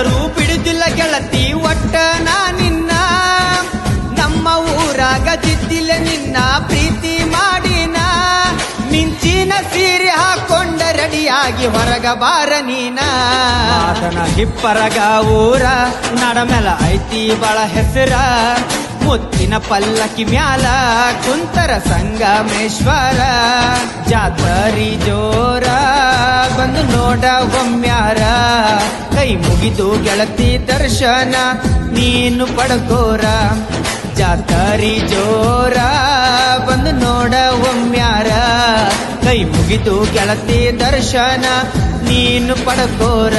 ಆದರೂ ಬಿಡುದಿಲ್ಲ ಗೆಳತಿ, ಒಟ್ಟ ನಾ ನಿನ್ನ. ನಮ್ಮ ಊರಾಗ ಜಿದ್ದಿಲ್ಲ ನಿನ್ನ ಪ್ರೀತಿ ಮಾಡಿನ. ಮಿಂಚಿನ ಸೀರೆ ಹಾಕೊಂಡ ರೆಡಿಯಾಗಿ ಹೊರಗ ಬಾರ ನೀನ. ಆತನ ಹಿಪ್ಪರಗ ಊರ ನಡಮೆಲ ಐತಿ ಬಳ ಹೆಸರ. ಮುತ್ತಿನ ಪಲ್ಲಕ್ಕಿ ಮ್ಯಾಲ ಕುಂತರ ಸಂಗಮೇಶ್ವರ. ಜಾತರಿ ಜೋ ನೋಡ ಒಮ್ಮ್ಯಾರ ಕೈ ಮುಗಿದು ಗೆಳತಿ ದರ್ಶನ, ನೀನು ಪಡ್ಕೋರ. ಜಾತರಿ ಜೋರ, ಬಂದು ನೋಡ ಒಮ್ಮ್ಯಾರ ಕೈ ಮುಗಿದು ಗೆಳತಿ ದರ್ಶನ, ನೀನು ಪಡ್ಕೋರ.